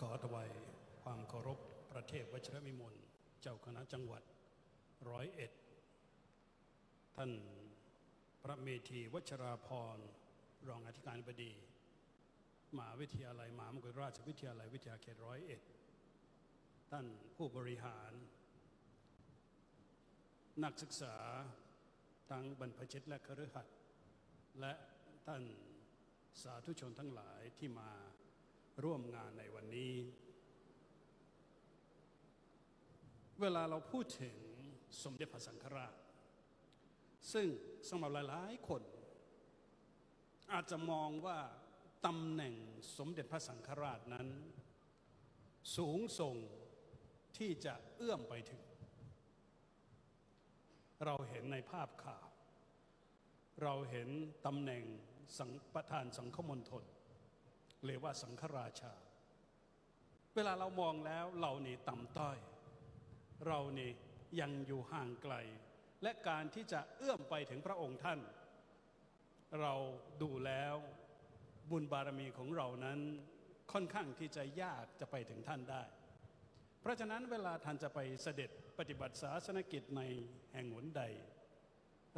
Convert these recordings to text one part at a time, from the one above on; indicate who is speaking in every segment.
Speaker 1: ขอถวายความเคารพประเทศวชรวิมลเจ้าคณะจังหวัดร้อยเอ็ด ท่านพระเมธีวชราพร รองอธิการบดีมหาวิทยาลัยมหามกุฏราชวิทยาลัยวิทยาเขตร้อยเอ็ด ท่านผู้บริหาร นักศึกษาทั้งบรรพชิตและคฤหัสถ์และท่านสาธุชนทั้งหลายที่มา ร่วมงานในวันนี้ เวลาเราพูดถึงสมเด็จพระสังฆราช ซึ่งสำหรับหลาย ๆ คน อาจจะมองว่าตำแหน่งสมเด็จพระสังฆราชนั้น สูงส่งที่จะเอื้อมไปถึง เราเห็นในภาพข่าว เราเห็นตำแหน่งสังประธานสังฆมณฑล หรือว่าสังฆราชา เวลาเรามองแล้วเรานี่ต่ำต้อย เรานี่ยังอยู่ห่างไกล และการที่จะเอื้อมไปถึงพระองค์ท่าน เราดูแล้วบุญบารมีของเรานั้นค่อนข้างที่จะยากจะไปถึงท่านได้ เพราะฉะนั้นเวลาท่านจะไปเสด็จปฏิบัติศาสนกิจในแห่งหนใด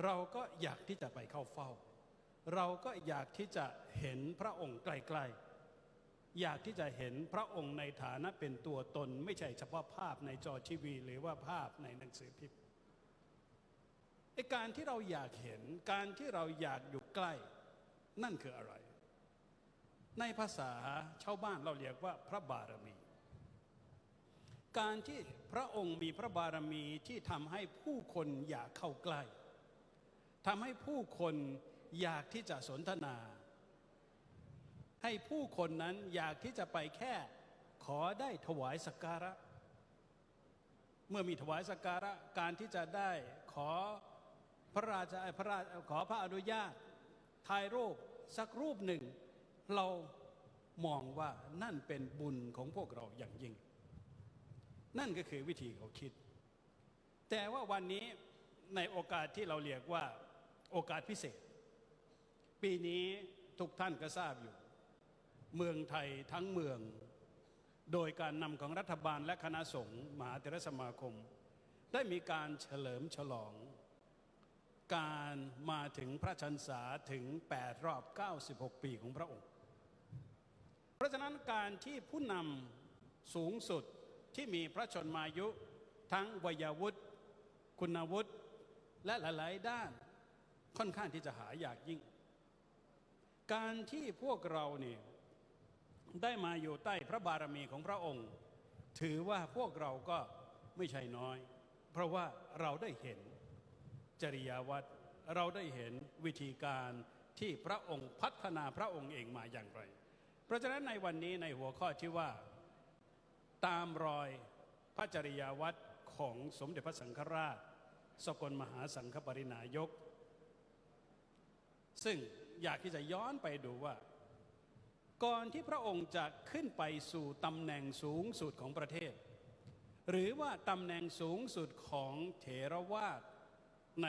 Speaker 1: เราก็อยากที่จะไปเข้าเฝ้า เราก็อยากที่จะเห็นพระองค์ไกลๆ อยากที่จะเห็นพระองค์ในฐานะเป็นตัวตน ไม่ใช่เฉพาะภาพในจอทีวี หรือว่าภาพในหนังสือพิมพ์ไอการที่เราอยากเห็นการที่เราอยากอยู่ใกล้ นั่นคืออะไร ในภาษาชาวบ้านเราเรียกว่าพระบารมี การที่พระองค์มีพระบารมีที่ทำให้ผู้คนอยากเข้าใกล้ทำให้ผู้คนอยากที่จะสนทนา ให้ผู้คนนั้นอยากที่จะไปแค่ขอได้ถวายสักการะ เมื่อมีถวายสักการะการที่จะได้ขอพระราชาพระราชขอพระอนุญาตถ่ายรูปสักรูปหนึ่ง เรามองว่านั่นเป็นบุญของพวกเราอย่างยิ่ง นั่นก็คือวิธีเขาคิด แต่ว่าวันนี้ในโอกาสที่เราเรียกว่าโอกาสพิเศษ ปีนี้ทุกท่านก็ทราบอยู่ เมืองไทยทั้งเมือง โดยการนำของรัฐบาลและคณะสงฆ์มหาเถรสมาคม ได้มีการเฉลิมฉลอง การมาถึงพระชันษาถึง 8 รอบ 96 ปีของพระองค์ เพราะฉะนั้นการที่ผู้นำสูงสุดที่มีพระชนมายุ ทั้งวัยวุฒิคุณวุฒิและหลาย ๆ ด้านค่อนข้างที่จะหายากยิ่ง การที่พวกเราเนี่ย ได้มาอยู่ใต้พระบารมีของพระองค์ ถือว่าพวกเราก็ไม่ใช่น้อย เพราะว่าเราได้เห็นจริยวัตรเราได้เห็นวิธีการที่พระองค์พัฒนาพระองค์เองมาอย่างไร เพราะฉะนั้นในวันนี้ในหัวข้อที่ว่า ตามรอยพระจริยวัตรของสมเด็จพระสังฆราช สกลมหาสังฆปรินายก ซึ่งอยากที่จะย้อนไปดูว่า ก่อนที่พระองค์จะขึ้นไปสู่ตำแหน่งสูงสุดของประเทศ หรือว่าตำแหน่งสูงสุดของเถรวาทใน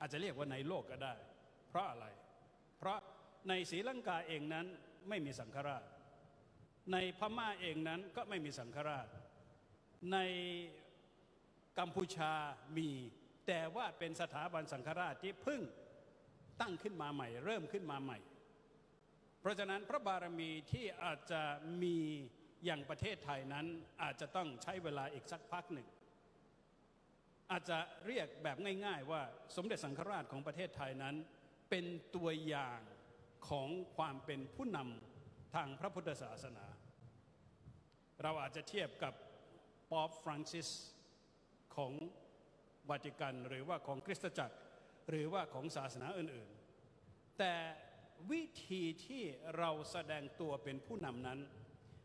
Speaker 1: อาจจะเรียกว่าในโลกก็ได้ เพราะอะไร เพราะในศรีลังกาเองนั้นไม่มีสังฆราช ในพม่าเองนั้นก็ไม่มีสังฆราช ในกัมพูชามี แต่ว่าเป็นสถาบันสังฆราชที่เพิ่งตั้งขึ้นมาใหม่ เริ่มขึ้นมาใหม่ เพราะฉะนั้นพระบารมีที่อาจจะมีอย่างประเทศไทยนั้นอาจจะต้องใช้เวลาอีกสักพักหนึ่ง อาจจะเรียกแบบง่าย ๆ ว่าสมเด็จสังฆราชของประเทศไทยนั้น เป็นตัวอย่างของความเป็นผู้นำทางพระพุทธศาสนา เราอาจจะเทียบกับป๊อปฟรังซิสของวาติกันหรือว่าของคริสตจักรหรือว่าของศาสนาอื่นๆ แต่ วิธีที่เราแสดงตัวเป็นผู้นำนั้น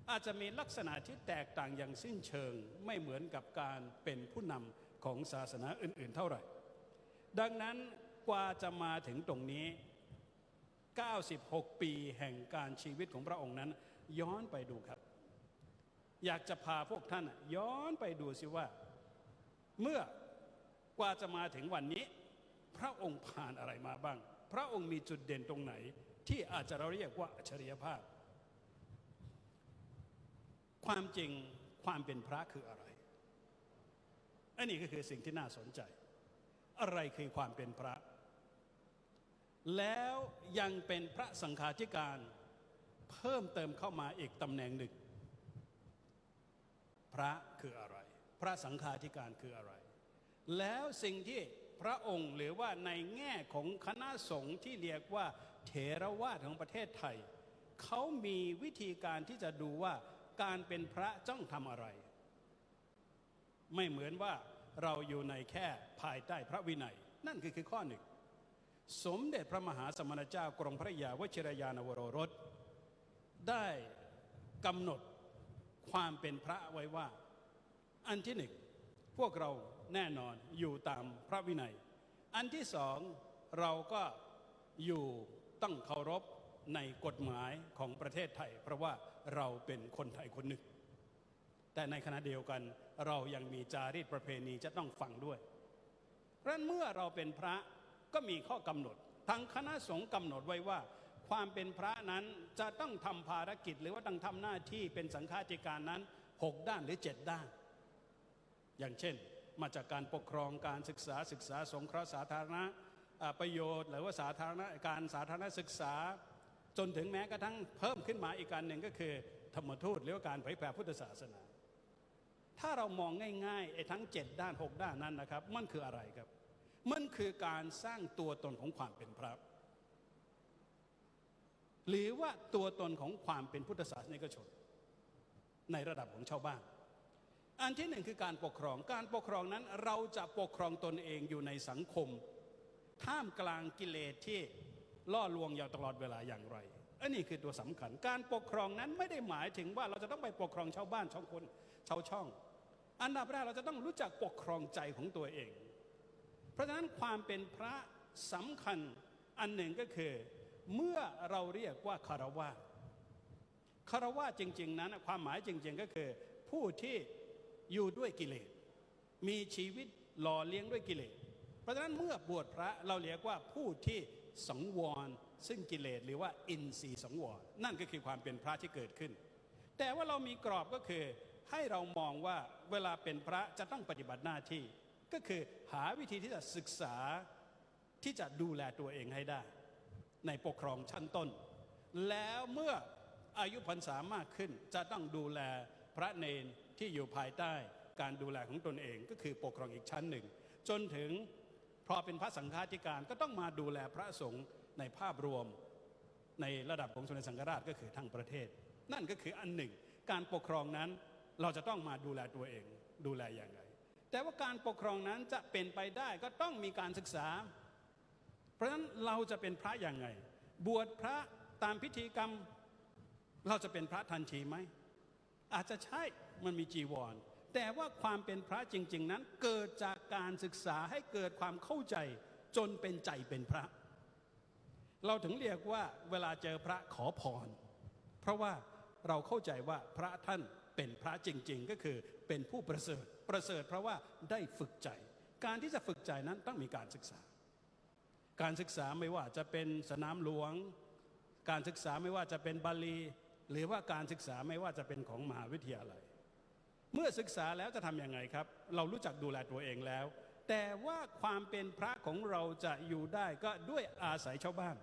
Speaker 1: อาจจะมีลักษณะที่แตกต่างอย่างสิ้นเชิงไม่เหมือนกับการเป็นผู้นำของศาสนาอื่น ๆ เท่าไหร่ ดังนั้นกว่าจะมาถึงตรงนี้ 96 ปีแห่งการชีวิตของพระองค์นั้น ย้อนไปดูครับ อยากจะพาพวกท่านย้อนไปดูสิว่า เมื่อกว่าจะมาถึงวันนี้ พระองค์ผ่านอะไรมาบ้าง พระองค์มีจุดเด่นตรงไหน ที่อาจจะเราเรียกว่าอัจฉริยภาพ ความจริงความเป็นพระคืออะไร อันนี้ก็คือสิ่งที่น่าสนใจ อะไรคือความเป็นพระ แล้วยังเป็นพระสังฆาธิการเพิ่มเติมเข้ามาอีกตำแหน่งหนึ่ง พระคืออะไร พระสังฆาธิการคืออะไร แล้วสิ่งที่ พระองค์หรือว่าในแง่ของคณะสงฆ์ที่เรียกว่าเถรวาทของประเทศไทย เขามีวิธีการที่จะดูว่าการเป็นพระจ้องทำอะไร ไม่เหมือนว่าเราอยู่ในแค่ภายใต้พระวินัย นั่นคือคือข้อหนึ่ง สมเด็จพระมหาสมณเจ้ากรมพระยาวชิรยานวโรรส ได้กำหนดความเป็นพระไว้ว่า อันที่หนึ่งพวกเรา แน่นอนอยู่ตามพระวินัย อันที่สองเราก็อยู่ต้องเคารพในกฎหมายของประเทศไทย เพราะว่าเราเป็นคนไทยคนหนึ่ง แต่ในขณะเดียวกันเรายังมีจารีตประเพณีจะต้องฟังด้วยเพราะเมื่อเราเป็นพระก็มีข้อกำหนดทางคณะสงฆ์กำหนดไว้ว่าความเป็นพระนั้นจะต้องทำภารกิจหรือว่าต้องทำหน้าที่เป็นสังฆาธิการนั้นหกด้านหรือเจ็ดด้าน อย่างเช่น มาจากการปกครองการศึกษาศึกษาสงเคราะห์สาธารณะประโยชน์ หรือว่าสาธารณการสาธารณศึกษา จนถึงแม้กระทั่งเพิ่มขึ้นมาอีกการหนึ่งก็คือ ธรรมทูตหรือว่าการเผยแผ่พุทธศาสนา ถ้าเรามองง่ายๆไอ้ทั้ง 7 ด้าน 6 ด้านนั้นนะครับ มันคืออะไรครับ มันคือการสร้างตัวตนของความเป็นพระหรือว่าตัวตนของความเป็นพุทธศาสนิกชน ในระดับของชาวบ้าน อันที่หนึ่งคือการปกครอง การปกครองนั้นเราจะปกครองตนเองอยู่ในสังคม ท่ามกลางกิเลสที่ล่อลวงอยู่ตลอดเวลาอย่างไร อันนี้คือตัวสำคัญ การปกครองนั้นไม่ได้หมายถึงว่าเราจะต้องไปปกครองชาวบ้านชาวคนชาวช่อง อันดับแรกเราจะต้องรู้จักปกครองใจของตัวเอง เพราะฉะนั้นความเป็นพระสำคัญอันหนึ่งก็คือ เมื่อเราเรียกว่าคารวะคารวะจริง ๆ นั้นความหมายจริง ๆ ก็คือผู้ที่ อยู่ด้วยกิเลส มีชีวิตหล่อเลี้ยงด้วยกิเลส เพราะฉะนั้นเมื่อบวชพระเราเรียกว่าผู้ที่สังวร ซึ่งกิเลสหรือว่าอินทรีย์สังวร นั่นก็คือความเป็นพระที่เกิดขึ้น แต่ว่าเรามีกรอบก็คือให้เรามองว่าเวลาเป็นพระจะต้องปฏิบัติหน้าที่ ก็คือหาวิธีที่จะศึกษาที่จะดูแลตัวเองให้ได้ ในปกครองชั้นต้น แล้วเมื่ออายุพรรษามากขึ้นจะต้องดูแลพระเนน ที่อยู่ภายใต้การดูแลของตนเอง ก็คือปกครองอีกชั้นหนึ่ง จนถึงพอเป็นพระสังฆาธิการก็ต้องมาดูแลพระสงฆ์ในภาพรวมในระดับของสมเด็จสังฆราชก็คือทั้งประเทศ นั่นก็คืออันหนึ่ง การปกครองนั้นเราจะต้องมาดูแลตัวเองดูแลอย่างไร แต่ว่าการปกครองนั้นจะเป็นไปได้ก็ต้องมีการศึกษา เพราะฉะนั้นเราจะเป็นพระอย่างไง บวชพระตามพิธีกรรม เราจะเป็นพระทันทีไหมอาจจะใช่ มันมีจีวร แต่ว่าความเป็นพระจริง ๆ นั้นเกิดจากการศึกษาให้เกิดความเข้าใจจนเป็นใจเป็นพระ เราถึงเรียกว่าเวลาเจอพระขอพร เพราะว่าเราเข้าใจว่าพระท่านเป็นพระจริง ๆ ก็คือเป็นผู้ประเสริฐประเสริฐเพราะว่าได้ฝึกใจ การที่จะฝึกใจนั้นต้องมีการศึกษา การศึกษาไม่ว่าจะเป็นสนามหลวง การศึกษาไม่ว่าจะเป็นบาลี หรือว่าการศึกษาไม่ว่าจะเป็นของมหาวิทยาลัย เมื่อศึกษาแล้วจะทำยังไงครับ เรารู้จักดูแลตัวเองแล้ว แต่ว่าความเป็นพระของเราจะอยู่ได้ก็ด้วยอาศัยชาวบ้าน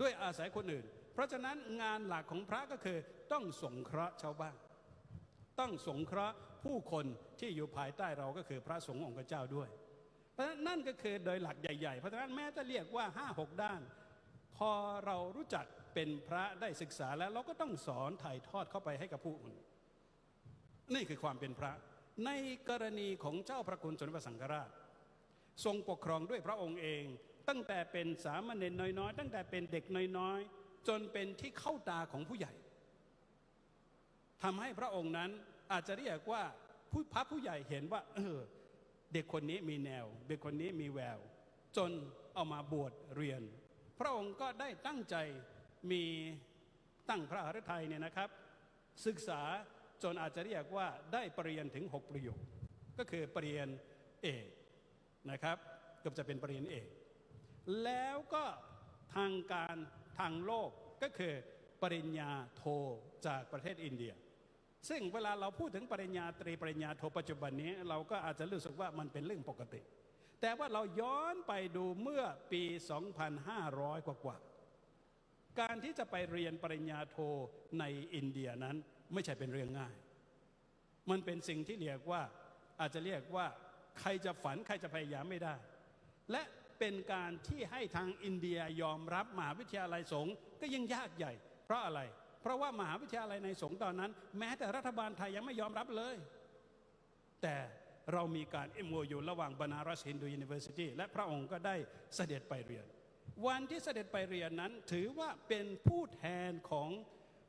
Speaker 1: ด้วยอาศัยคนอื่น เพราะฉะนั้นงานหลักของพระก็คือต้องสงเคราะห์ชาวบ้าน ต้องสงเคราะห์ผู้คนที่อยู่ภายใต้เราก็คือพระสงฆ์องค์เจ้าด้วย เพราะฉะนั้นนั่นก็คือโดยหลักใหญ่ๆ เพราะฉะนั้นแม้จะเรียกว่าห้าหกด้าน พอเรารู้จักเป็นพระได้ศึกษาแล้วเราก็ต้องสอนถ่ายทอดเข้าไปให้กับผู้อื่น นี่คือความเป็นพระ ในกรณีของเจ้าพระคุณสมเด็จพระสังฆราช ทรงปกครองด้วยพระองค์เอง ตั้งแต่เป็นสามเณรน้อยๆ ตั้งแต่เป็นเด็กน้อยๆ จนเป็นที่เข้าตาของผู้ใหญ่ทำให้พระองค์นั้นอาจจะเรียกว่าผู้พระผู้ใหญ่เห็นว่า เออ เด็กคนนี้มีแนว เด็กคนนี้มีแวว จนเอามาบวชเรียน พระองค์ก็ได้ตั้งใจมีตั้งพระหฤทัยเนี่ยนะครับ ศึกษา จนอาจจะเรียกว่าได้ปรริญญาถึง 6 ประโยค ก็คือปรริญญาเอกนะครับก็จะเป็นปรริญญาเอก แล้วก็ทางการทางโลกก็คือปริญญาโทจากประเทศอินเดีย ซึ่งเวลาเราพูดถึงปริญญาตรีปริญญาโทปัจจุบันนี้ เราก็อาจจะรู้สึกว่ามันเป็นเรื่องปกติ แต่ว่าเราย้อนไปดูเมื่อปี 2,500 กว่ากว่าการที่จะไปเรียนปริญญาโทในอินเดียนั้น ไม่ใช่เป็นเรื่องง่าย มันเป็นสิ่งที่เรียกว่าอาจจะเรียกว่าใครจะฝันใครจะพยายามไม่ได้ และเป็นการที่ให้ทางอินเดียยอมรับมหาวิทยาลัยสงฆ์ก็ยิ่งยากใหญ่ เพราะอะไร เพราะว่ามหาวิทยาลัยในสงฆ์ตอนนั้น แม้แต่รัฐบาลไทยยังไม่ยอมรับเลย แต่เรามีการเอ็มโอยู่ระหว่างบานารัสฮินดูยูนิเวอร์ซิตี้และพระองค์ก็ได้เสด็จไปเรียน วันที่เสด็จไปเรียนนั้นถือว่าเป็นผู้แทนของ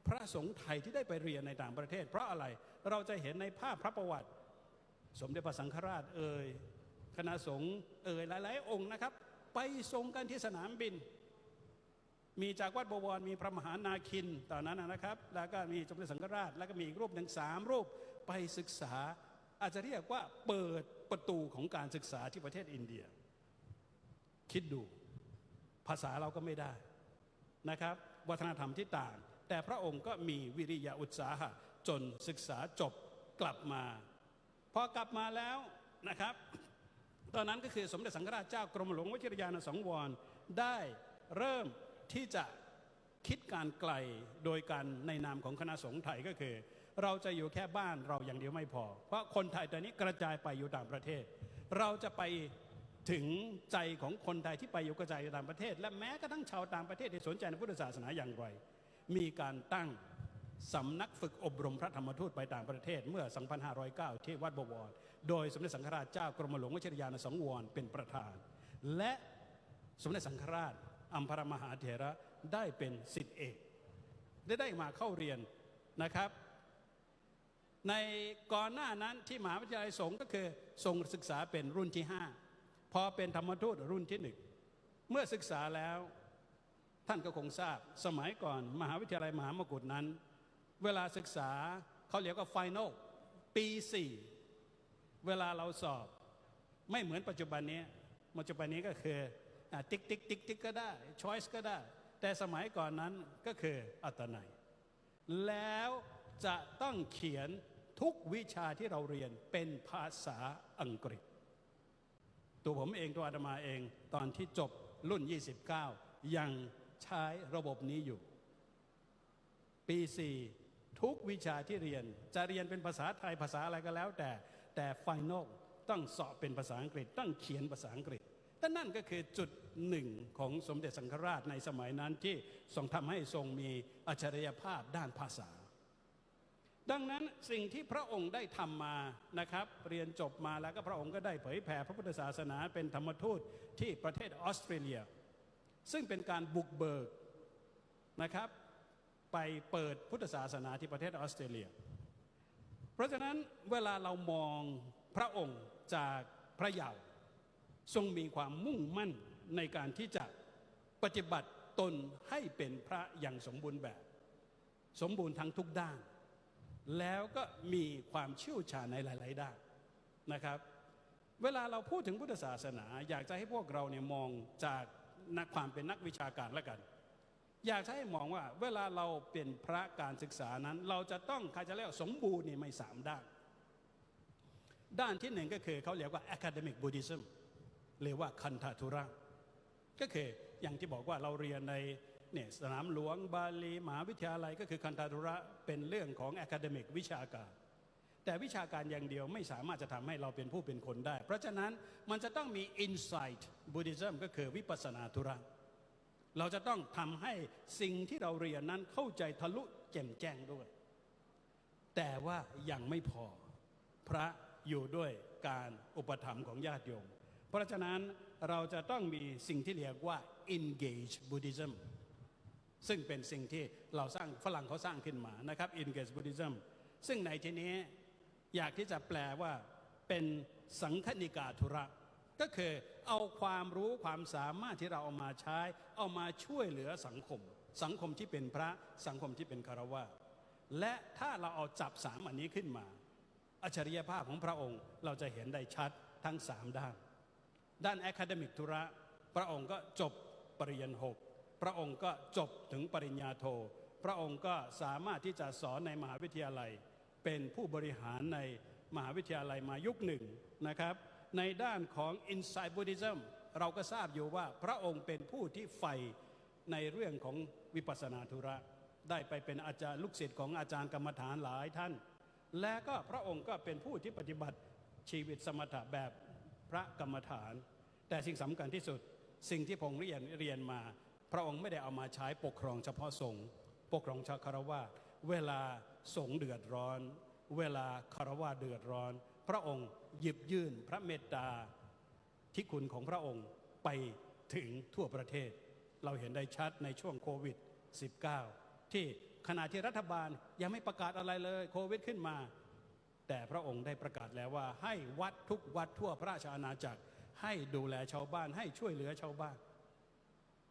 Speaker 1: พระสงฆ์ไทยที่ได้ไปเรียนในต่างประเทศ เพราะอะไรเราจะเห็นในภาพพระประวัติ สมเด็จพระสังฆราชเอ่ยคณะสงฆ์เอ่ยหลาย ๆ องค์นะครับ ไปทรงกันที่สนามบิน มีจากวัดบวรมีพระมหานาคินตอนนั้นนะครับ แล้วก็มีสมเด็จสังฆราช แล้วก็มีอีกรูปหนึ่งสามรูปไปศึกษา อาจจะเรียกว่าเปิดประตูของการศึกษาที่ประเทศอินเดีย คิดดู ภาษาเราก็ไม่ได้นะครับ วัฒนธรรมที่ต่าง แต่พระองค์ก็มีวิริยะอุตสาหะจนศึกษาจบกลับมา พอกลับมาแล้วนะครับ ตอนนั้นก็คือสมเด็จสังฆราชเจ้ากรมหลวงวชิรยานสังวรได้เริ่มที่จะคิดการไกลโดยการในนามของคณะสงฆ์ไทยก็คือ เราจะอยู่แค่บ้านเราอย่างเดียวไม่พอ เพราะคนไทยตอนนี้กระจายไปอยู่ต่างประเทศ เราจะไปถึงใจของคนไทยที่ไปอยู่กระจายอยู่ต่างประเทศ และแม้กระทั่งชาวต่างประเทศที่สนใจในพุทธศาสนาอย่างไร มีการตั้งสำนักฝึกอบรมพระธรรมทูตไปต่างประเทศเมื่อ 2509 ที่วัดบวร โดยสมเด็จสังฆราชเจ้ากรมหลวงวชิรยานสังวรเป็นประธาน และสมเด็จสังฆราชอัมพรมหาเถระได้เป็นสิทธิเอก ได้ได้มาเข้าเรียนนะครับ ในก่อนหน้านั้นที่มหาวิทยาลัยสงฆ์ก็คือทรงศึกษาเป็นรุ่นที่ 5 พอเป็นธรรมทูตรุ่นที่หนึ่งเมื่อศึกษาแล้ว ท่านก็คงทราบสมัยก่อน มหาวิทยาลัยมหามกุฏนั้น เวลาศึกษาเขาเรียกว่าไฟแนลปีสี่เวลาเราสอบ ไม่เหมือนปัจจุบันนี้ปัจจุบันนี้ก็คือติ๊กติ๊กติ๊กติ๊กก็ได้ช้อยส์ก็ได้ แต่สมัยก่อนนั้นก็คืออัตนัย แล้วจะต้องเขียนทุกวิชาที่เราเรียนเป็นภาษาอังกฤษ ตัวผมเองตัวอาตมาเองตอนที่จบรุ่น 29 ยัง ใช้ระบบนี้อยู่ ปีสี่ทุกวิชาที่เรียน จะเรียนเป็นภาษาไทยภาษาอะไรก็แล้ว แต่แต่ไฟนอลต้องสอบเป็นภาษาอังกฤษ ต้องเขียนภาษาอังกฤษแต่นั่นก็คือจุดหนึ่งของสมเด็จสังฆราชในสมัยนั้นที่ทรงทำให้ทรงมีอัจฉริยภาพด้านภาษา ดังนั้นสิ่งที่พระองค์ได้ทำมานะครับ เรียนจบมาแล้วก็พระองค์ก็ได้เผยแผ่พระพุทธศาสนาเป็นธรรมทูตที่ประเทศออสเตรเลีย ซึ่งเป็นการบุกเบิกนะครับ ไปเปิดพุทธศาสนาที่ประเทศออสเตรเลีย เพราะฉะนั้นเวลาเรามองพระองค์จากพระเยาว์ทรงมีความมุ่งมั่นในการที่จะปฏิบัติตนให้เป็นพระอย่างสมบูรณ์แบบ สมบูรณ์ทั้งทุกด้าน แล้วก็มีความเชี่ยวชาญในหลาย ๆ ด้านนะครับ เวลาเราพูดถึงพุทธศาสนา อยากจะให้พวกเราเนี่ยมองจาก นักความเป็นนักวิชาการแล้วกัน อยากให้มองว่า เวลาเราเป็นพระการศึกษานั้น เราจะต้องใครจะเรียกสมบูรณ์นี่ไม่สามด้าน ด้านที่หนึ่งก็คือเขาเรียกว่า academic Buddhism เรียกว่าคันธาทุระก็คืออย่างที่บอกว่าเราเรียนในเนี่ยสนามหลวงบาลีมหาวิทยาลัยก็คือคันธาทุระเป็นเรื่องของ academic วิชาการ แต่วิชาการอย่างเดียวไม่สามารถจะทำให้เราเป็นผู้เป็นคนได้ เพราะฉะนั้นมันจะต้องมี insight Buddhism ก็คือวิปัสสนาธุระ เราจะต้องทำให้สิ่งที่เราเรียนนั้นเข้าใจทะลุแจ่มแจ้งด้วย แต่ว่ายังไม่พอ พระอยู่ด้วยการอุปถัมภ์ของญาติโยม เพราะฉะนั้นเราจะต้องมีสิ่งที่เรียกว่า engage Buddhism ซึ่งเป็นสิ่งที่เราสร้างฝรั่งเขาสร้างขึ้นมานะครับ engage Buddhism ซึ่งในที่นี้ อยากที่จะแปลว่าเป็นสังคณิกาธุระ ก็คือเอาความรู้ความสามารถที่เราเอามาใช้ เอามาช่วยเหลือสังคม สังคมที่เป็นพระสังคมที่เป็นคารวะและถ้าเราเอาจับสามอันนี้ขึ้นมา อัจฉริยภาพของพระองค์เราจะเห็นได้ชัดทั้งสามด้าน ด้านแอคาเดมิกธุระ พระองค์ก็จบปริญญาหกพระองค์ก็จบถึงปริญญาโท พระองค์ก็สามารถที่จะสอนในมหาวิทยาลัย เป็นผู้บริหารในมหาวิทยาลัยมายุคหนึ่งนะครับ ในด้านของ Inside Buddhism เราก็ทราบอยู่ว่าพระองค์เป็นผู้ที่ใฝ่ในเรื่องของวิปัสสนาธุระ ได้ไปเป็นอาจารย์ลูกศิษย์ของอาจารย์กรรมฐานหลายท่าน และก็พระองค์ก็เป็นผู้ที่ปฏิบัติชีวิตสมถะแบบพระกรรมฐาน แต่สิ่งสำคัญที่สุดสิ่งที่ผมเรียนเรียนมา พระองค์ไม่ได้เอามาใช้ปกครองเฉพาะสงฆ์ปกครองชาวคารวะเวลา สงเดือดร้อน เวลาคารวะเดือดร้อน พระองค์หยิบยื่นพระเมตตาที่คุณของพระองค์ไปถึงทั่วประเทศ เราเห็นได้ชัดในช่วงโควิด -19 ที่ขณะที่รัฐบาลยังไม่ประกาศอะไรเลยโควิดขึ้นมา แต่พระองค์ได้ประกาศแล้วว่า ให้วัดทุกวัดทั่วพระราชอาณาจักร ให้ดูแลชาวบ้านให้ช่วยเหลือชาวบ้าน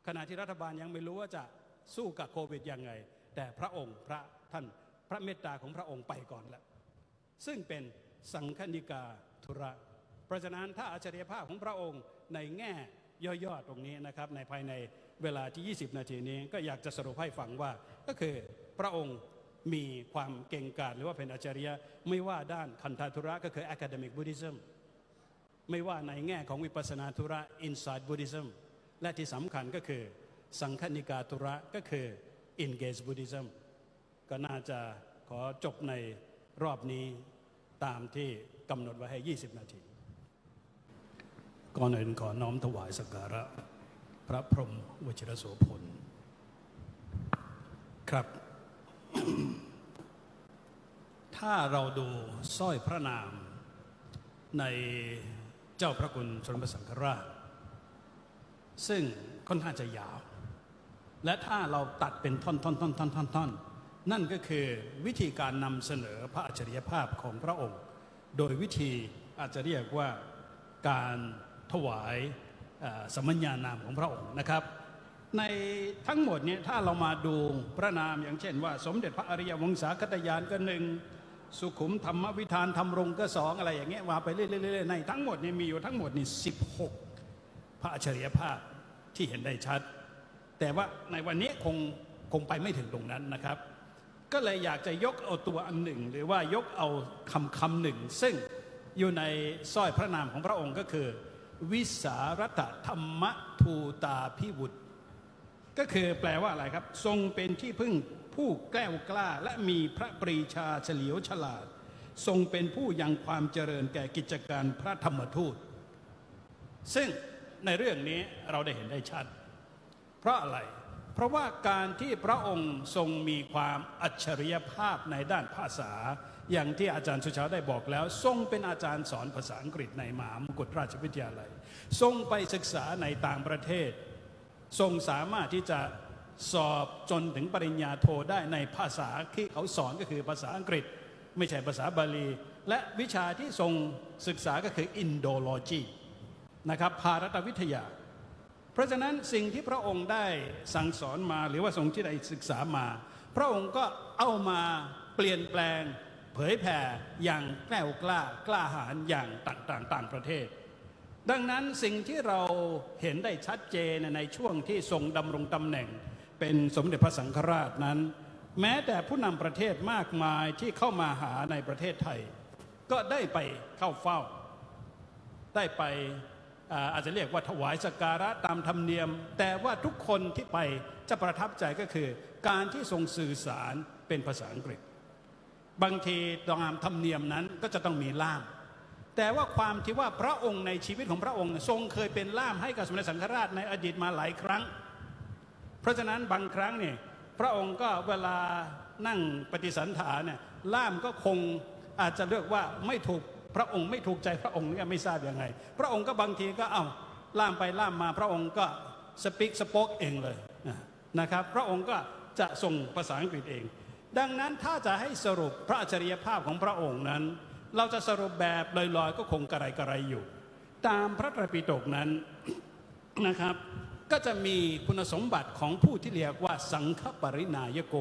Speaker 1: ขณะที่รัฐบาลยังไม่รู้ว่าจะสู้กับโควิดยังไง แต่พระองค์พระท่าน พระเมตตาของพระองค์ไปก่อนแล้วซึ่งเป็นสังคณิกาธุระ เพราะฉะนั้นถ้าอัจฉริยภาพของพระองค์ในแง่ย่อๆตรงนี้นะครับในภายในเวลาที่ 20 นาทีนี้ก็อยากจะสรุปให้ฟังว่าก็คือพระองค์มีความเก่งกาจหรือว่าเป็นอัจฉริยะไม่ว่าด้านคันธาธุระก็คือ academic Buddhism ไม่ว่าในแง่ของวิปัสสนาธุระ inside Buddhism และที่สำคัญก็คือสังคณิกาธุระก็คือ engage Buddhism ก็น่าจะขอจบในรอบนี้ตามที่กำหนดไว้ให้ 20 นาที ก่อนอื่นขอน้อมถวายสักการะ พระพรหมวชิรโสพล ครับ ถ้าเราดูสร้อยพระนามในเจ้าพระคุณสมเด็จสังฆราช ซึ่งค่อนข้างจะยาว และถ้าเราตัดเป็นท่อนท่อนท่อ นั่นก็คือวิธีการนำเสนอพระอัจฉริยภาพของพระองค์ โดยวิธีอาจจะเรียกว่าการถวายสมัญญานามของพระองค์นะครับ ในทั้งหมดเนี่ยถ้าเรามาดูพระนามอย่างเช่นว่า สมเด็จพระอริยวงศาคตยานก็หนึ่งสุขุมธรรมวิธานธรรมรงก็สองอะไรอย่างเงี้ยว่าไปเรื่อยๆในทั้งหมดนี่มีอยู่ทั้งหมดนี่16 พระอัจฉริยภาพที่เห็นได้ชัด แต่ว่าในวันนี้คงคงไปไม่ถึงตรงนั้นนะครับ ก็เลยอยากจะยกเอาตัวอันหนึ่ง หรือว่ายกเอาคำคำหนึ่ง ซึ่งอยู่ในสร้อยพระนามของพระองค์ก็คือ วิสารตธรรมทูตาพิวุตก็คือแปลว่าอะไรครับ ทรงเป็นที่พึ่งผู้แกล้วกล้าและมีพระปรีชาเฉลียวฉลาด ทรงเป็นผู้ยังความเจริญแก่กิจการพระธรรมทูต ซึ่งในเรื่องนี้เราได้เห็นได้ชัด เพราะอะไร เพราะว่าการที่พระองค์ทรงมีความอัจฉริยภาพในด้านภาษา อย่างที่อาจารย์สุชาได้บอกแล้ว ทรงเป็นอาจารย์สอนภาษาอังกฤษในมหามกุฎราชวิทยาลัย ทรงไปศึกษาในต่างประเทศ ทรงสามารถที่จะสอบจนถึงปริญญาโทได้ในภาษาที่เขาสอนก็คือภาษาอังกฤษ ไม่ใช่ภาษาบาลี และวิชาที่ทรงศึกษาก็คืออินโดโลจีนะครับภารตวิทยา ราะฉะนั้นสิ่งที่พระองค์ได้สั่งสอนมาหรือว่าทรงที่ได้ศึกษามา พระองค์ก็เอามาเปลี่ยนแปลง เผยแผ่อย่างแกล้วกล้ากล้าหาญอย่างต่างๆต่างประเทศ ดังนั้นสิ่งที่เราเห็นได้ชัดเจนในช่วงที่ทรงดำรงตำแหน่ง เป็นสมเด็จพระสังฆราชนั้น แม้แต่ผู้นำประเทศมากมายที่เข้ามาหาในประเทศไทย ก็ได้ไปเข้าเฝ้า ได้ไป อาจจะเรียกว่าถวายสการะตามธรรมเนียม แต่ว่าทุกคนที่ไปจะประทับใจก็คือ การที่ทรงสื่อสารเป็นภาษาอังกฤษ บางทีตามธรรมเนียมนั้นก็จะต้องมีล่าม แต่ว่าความที่ว่าพระองค์ในชีวิตของพระองค์ ทรงเคยเป็นล่ามให้กับสมเด็จสังฆราชในอดีตมาหลายครั้ง เพราะฉะนั้นบางครั้งเนี่ยพระองค์ก็เวลานั่งปฏิสันถานเนี่ยล่ามก็คงอาจจะเรียกว่าไม่ถูก พระองค์ไม่ถูกใจพระองค์เนี่ยไม่ทราบยังไง พระองค์ก็บางทีก็เอาล่ามไปล่ามมาพระองค์ก็สปิกสปอกเองเลยนะครับ พระองค์ก็จะส่งภาษาอังกฤษเอง ดังนั้นถ้าจะให้สรุปพระอัจฉริยภาพของพระองค์นั้น เราจะสรุปแบบลอยๆ ก็คงกระไรกระไรอยู่ ตามพระไตรปิฎกนั้นนะครับ ก็จะมีคุณสมบัติของผู้ที่เรียกว่าสังฆปรินายโก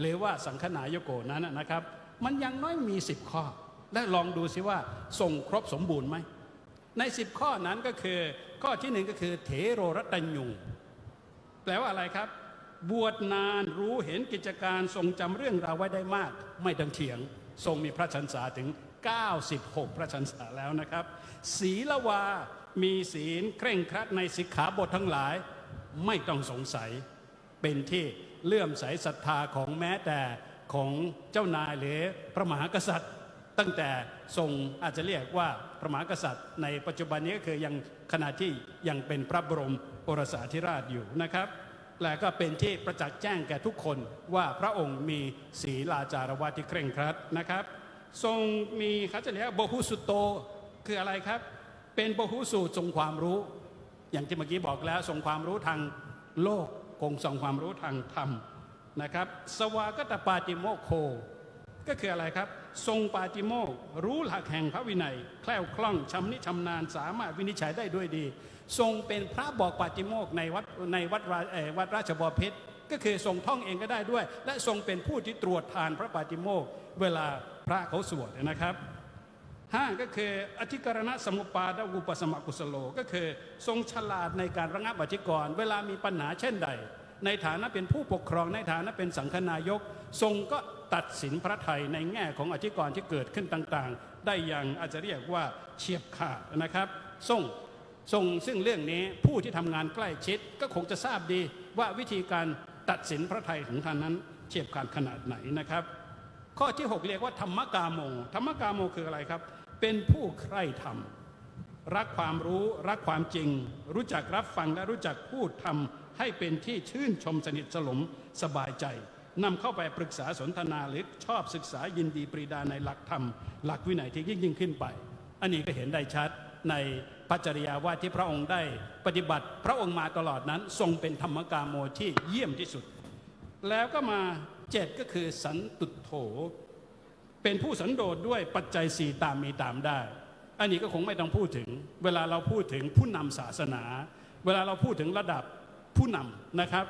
Speaker 1: หรือว่าสังฆนายโกนั้นนะนะครับ มันยังน้อยมี 10 ข้อ และลองดูสิว่าส่งครบสมบูรณ์ไหม ใน 10 ข้อนั้นก็คือ ข้อที่หนึ่งก็คือ เถโรรัตญญูแปลว่าอะไรครับ บวชนานรู้เห็นกิจการทรงจำเรื่องราวไว้ได้มาก ไม่ต้องเถียง ทรงมีพระชันษาถึง 96 พระชันษาแล้วนะครับ ศีลวา มีศีลเคร่งครัดในสิกขาบททั้งหลาย ไม่ต้องสงสัย เป็นที่เลื่อมใสศรัทธาของแม้แต่ของเจ้านายหรือพระมหากษัตริย์ ตั้งแต่ทรงอาจจะเรียกว่าพระมหากษัตริย์ ในปัจจุบันนี้ก็คือยังขณะที่ยังเป็นพระบรมโอรสาธิราชอยู่นะครับ และก็เป็นที่ประจักษ์แจ้งแก่ทุกคนว่าพระองค์มีศีลาจารวัตที่เคร่งครัดนะครับ ทรงมีเขาจะเรียกว่าโบหุสุโตคืออะไรครับ เป็นโบหุสูตรทรงความรู้ อย่างที่เมื่อกี้บอกแล้วทรงความรู้ทางโลกคงทรงความรู้ทางธรรมนะครับ สวากตปาติโมโค ก็คืออะไรครับ ทรงปาติโมกรู้หลักแห่งพระวินัย แคล่วคล่องชำนิชำนาญสามารถวินิจฉัยได้ด้วยดี ทรงเป็นพระบอกปาติโมกในวัดในวัดราเอ่อวัดราชบพิตรก็คือทรงท่องเองก็ได้ด้วย และทรงเป็นผู้ที่ตรวจทานพระปาติโมกเวลาพระเขาสวดนะครับห้าก็คืออธิกรณะสมุปปาดอุปสมกุสโล ก็คือทรงฉลาดในการระงับอธิกรณ์เวลามีปัญหาเช่นใด ในฐานะเป็นผู้ปกครองในฐานะเป็นสังฆนายก ทรงก็ ตัดสินพระไทยในแง่ของอธิกรณ์ที่เกิดขึ้นต่างๆ ได้อย่างอาจจะเรียกว่าเฉียบขาดนะครับทรงทรงซึ่งเรื่องนี้ผู้ที่ทำงานใกล้ชิดก็คงจะทราบดีว่าวิธีการตัดสินพระไทยของท่านนั้นเฉียบขาดขนาดไหนนะครับ ข้อที่ 6 เรียกว่าธรรมกาโม ธรรมกาโมคืออะไรครับ เป็นผู้ใคร่ธรรม รักความรู้รักความจริง รู้จักรับฟังและรู้จักพูดทำให้เป็นที่ชื่นชมสนิทสลมสบายใจ นำเข้าไปปรึกษาสนทนาหรือชอบศึกษายินดีปรีดาในหลักธรรม หลักวินัยที่ยิ่งยิ่งขึ้นไป อันนี้ก็เห็นได้ชัดในพระจริยาว่าที่พระองค์ได้ปฏิบัติพระองค์มาตลอดนั้น ทรงเป็นธรรมกาโมที่เยี่ยมที่สุด แล้วก็มาเจ็ดก็คือสันตุโถ เป็นผู้สันโดษด้วยปัจจัยสี่ตามมีตามได้ อันนี้ก็คงไม่ต้องพูดถึง เวลาเราพูดถึงผู้นำศาสนา เวลาเราพูดถึงระดับผู้นำนะครับ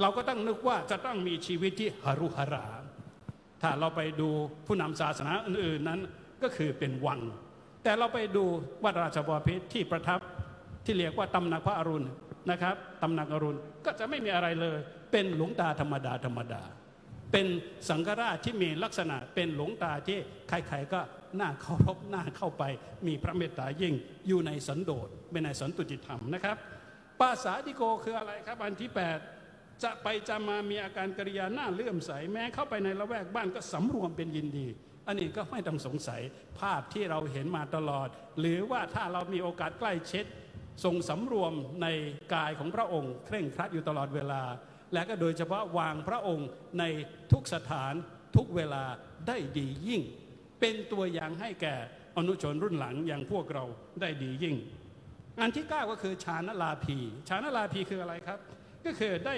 Speaker 1: เราก็ต้องนึกว่าจะต้องมีชีวิตที่หรุหรา ถ้าเราไปดูผู้นำศาสนาอื่น ๆนั้นก็คือเป็นวัง แต่เราไปดูวัดราชบพิตรที่ประทับที่เรียกว่าตำหนักพระอรุณนะครับตำหนักอรุณก็จะไม่มีอะไรเลย เป็นหลวงตาธรรมดาธรรมดา เป็นสังฆราชที่มีลักษณะเป็นหลวงตาที่ใครๆก็น่าเคารพน่าเข้าไป มีพระเมตตายิ่งอยู่ในสันโดษเป็นในสันตุติธรรมนะครับปาสาธิโกคืออะไรครับอันที่ 8 จะไปจะมามีอาการกริยาหน้าเลื่อมใส แม้เข้าไปในละแวกบ้านก็สำรวมเป็นยินดี อันนี้ก็ไม่ต้องสงสัยภาพที่เราเห็นมาตลอด หรือว่าถ้าเรามีโอกาสใกล้ชิดทรงสำรวมในกายของพระองค์ เคร่งครัดอยู่ตลอดเวลา และก็โดยเฉพาะวางพระองค์ในทุกสถานทุกเวลาได้ดียิ่ง เป็นตัวอย่างให้แก่อนุชนรุ่นหลังอย่างพวกเราได้ดียิ่ง อันที่ 9 ก็คือฌานลาภีฌานลาภีคืออะไรครับ ก็คือได้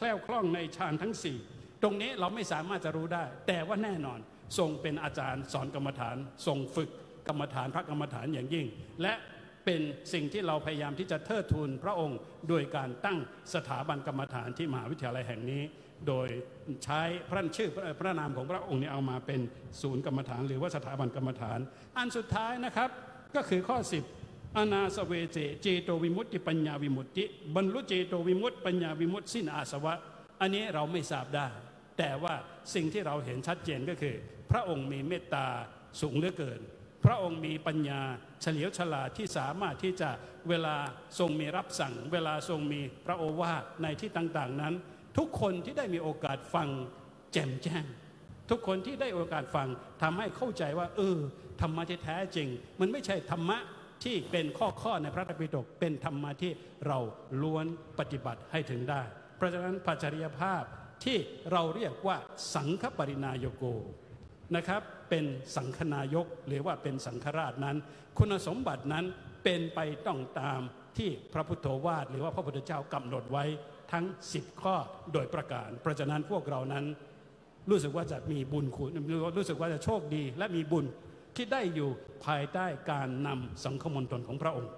Speaker 1: แคล่วคล่องในฌานทั้ง 4 ตรงนี้เราไม่สามารถจะรู้ได้ แต่ว่าแน่นอนทรงเป็นอาจารย์สอนกรรมฐาน ทรงฝึกกรรมฐานพระกรรมฐานอย่างยิ่ง และเป็นสิ่งที่เราพยายามที่จะเทิดทูนพระองค์ โดยการตั้งสถาบันกรรมฐานที่มหาวิทยาลัยแห่งนี้ โดยใช้พระชื่อพระนามของพระองค์นี้เอามาเป็นศูนย์กรรมฐาน หรือว่าสถาบันกรรมฐาน อันสุดท้ายนะครับก็คือข้อ 10 อนาสเวเจเจโตวิมุตติปัญญาวิมุตติ บรรลุเจโตวิมุตติปัญญาวิมุตติสิ้นอาสวะ อันนี้เราไม่ทราบได้ แต่ว่าสิ่งที่เราเห็นชัดเจนก็คือ พระองค์มีเมตตาสูงเหลือเกิน พระองค์มีปัญญาเฉลียวฉลาดที่สามารถที่จะเวลาทรงมีรับสั่ง เวลาทรงมีพระโอวาทในที่ต่างๆนั้น ทุกคนที่ได้มีโอกาสฟังแจ่มแจ้งทุกคนที่ได้โอกาสฟังทำให้เข้าใจว่า เออธรรมะที่แท้จริง มันไม่ใช่ธรรมะ ที่เป็นข้อข้อในพระธรรมปิฎกเป็นธรรมะที่เราล้วนปฏิบัติให้ถึงได้ เพราะฉะนั้นปัจจริยภาพที่เราเรียกว่าสังฆปรินายโกนะครับเป็นสังฆนายกหรือว่าเป็นสังฆราชนั้น คุณสมบัตินั้นเป็นไปต้องตามที่พระพุทธวาทหรือว่าพระพุทธเจ้ากำหนดไว้ทั้ง 10 ข้อโดยประการ เพราะฉะนั้นพวกเรานั้นรู้สึกว่าจะมีบุญคุณรู้สึกว่าจะโชคดี และมีบุญ ที่ได้อยู่ภายใต้การนำสังฆมณฑลของพระองค์